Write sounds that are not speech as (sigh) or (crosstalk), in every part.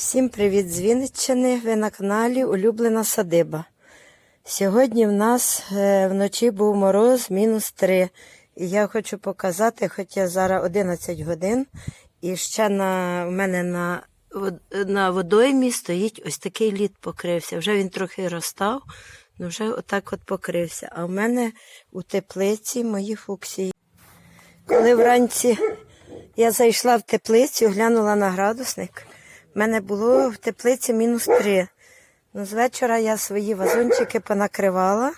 Всім привіт з Вінниччини. Ви на каналі Улюблена садиба. Сьогодні в нас е, вночі був мороз мінус 3. І я хочу показати, хоча зараз 11 годин, і ще на, у мене на, на водоймі стоїть ось такий лід покрився. Вже він трохи розстав, але вже отак от покрився. А в мене у теплиці мої фуксії. Коли вранці я зайшла в теплицю, глянула на градусник. У мене було в теплиці мінус 3. Ну, з вечора я свої вазончики понакривала,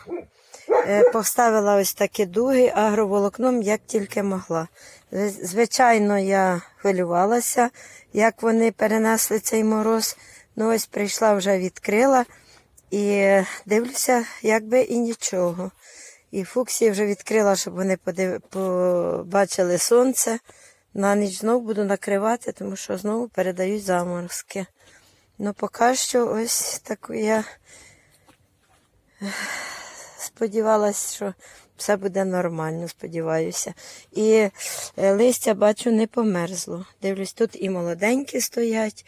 е, поставила ось такі дуги агроволокном, як тільки могла. Звичайно, я хвилювалася, як вони перенесли цей мороз. Ну, ось прийшла, вже відкрила і дивлюся, якби і нічого. І фуксії вже відкрила, щоб вони побачили сонце. На ніч знову буду накривати, тому що знову передають заморозки. Ну, поки що ось таку я ех, (sighs) сподівалась, що все буде нормально, сподіваюся. І е, листя, бачу, не померзло. Дивлюсь, тут і молоденькі стоять,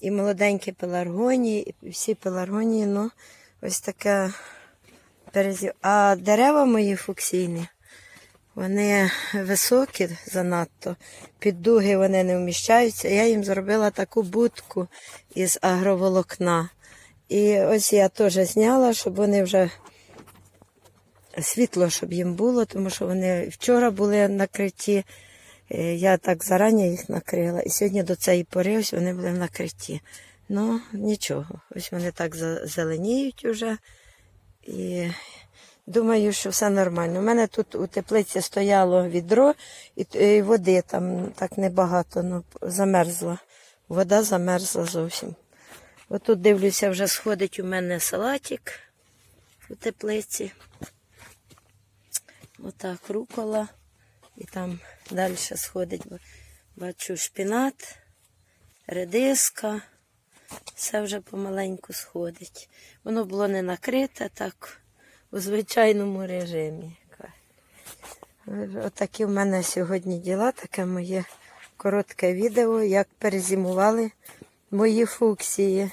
і молоденькі пеларгонії, і всі пеларгонії, ну, ось таке перезів. А дерева мої фуксійні, вони високі занадто, під дуги вони не вміщаються. Я їм зробила таку будку із агроволокна. І ось я теж зняла, щоб вони вже світло, щоб їм було, тому що вони вчора були накриті. Е, Я так зарані їх накрила. І сьогодні до цієї пори ось вони були в накритті. Ну, нічого. Ось вони так зеленіють уже. І думаю, що все нормально. У мене тут у теплиці стояло відро, і, води там так небагато, ну, замерзла. Вода замерзла зовсім. Отут дивлюся, вже сходить у мене салатик у теплиці. Отак рукола. І там далі сходить. Бачу шпінат, редиска. Все вже помаленьку сходить. Воно було не накрите так у звичайному режимі. Отакі в мене сьогодні діла, таке моє коротке відео, як перезимували мої фуксії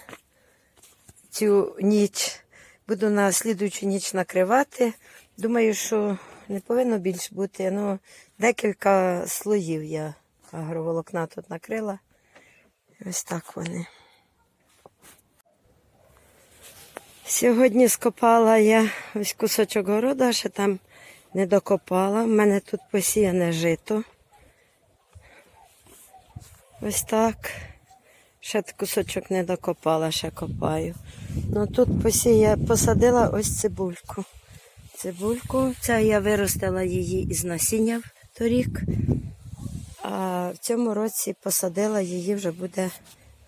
цю ніч. Буду на слідуючу ніч накривати. Думаю, що не повинно більше бути. Ну, декілька слоїв я агроволокна тут накрила. Ось так вони. Сьогодні скопала я ось кусочок города, ще там не докопала. У мене тут посіяне жито. Ось так. Ще кусочок не докопала, ще копаю. Ну тут посія, посадила ось цибульку. Цибульку. Це я виростила її із насіння торік. А в цьому році посадила її вже буде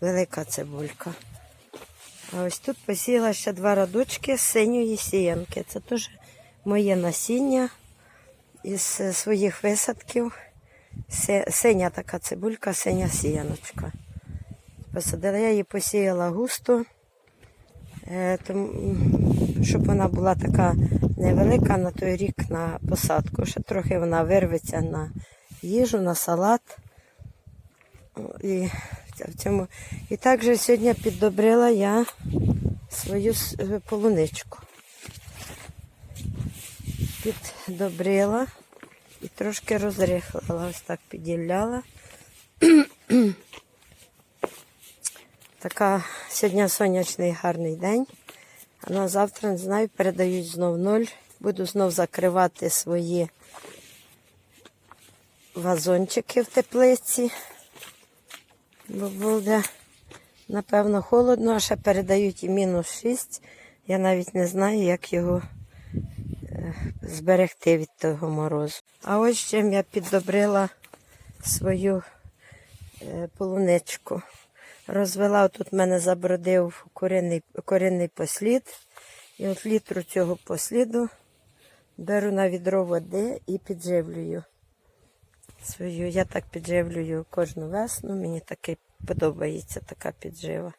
велика цибулька. А ось тут посіяла ще два радочки синьої сіянки. Це теж моє насіння із е, своїх висадків. Синя така цибулька, синя сіяночка. Посадила, я її посіяла густо, е, щоб вона була така невелика на той рік на посадку. Ще трохи вона вирветься на їжу, на салат. О, І, в цьому. і також сьогодні піддобрила я свою е, полуничку. Піддобрила і трошки розрихлила, ось так підділяла. (clears throat) Така сьогодні сонячний гарний день. А на завтра, не знаю, передають знов ноль. Буду знов закривати свої вазончики в теплиці. Бо буде, напевно, холодно, а ще передають і мінус 6. Я навіть не знаю, як його е, зберегти від того морозу. А ось чим я піддобрила свою е, полуничку. Розвела, тут в мене забродив корінний, корінний послід. І от літру цього посліду беру на відро води і підживлюю свою. Я так підживлюю кожну весну. Мені таки подобається така піджива.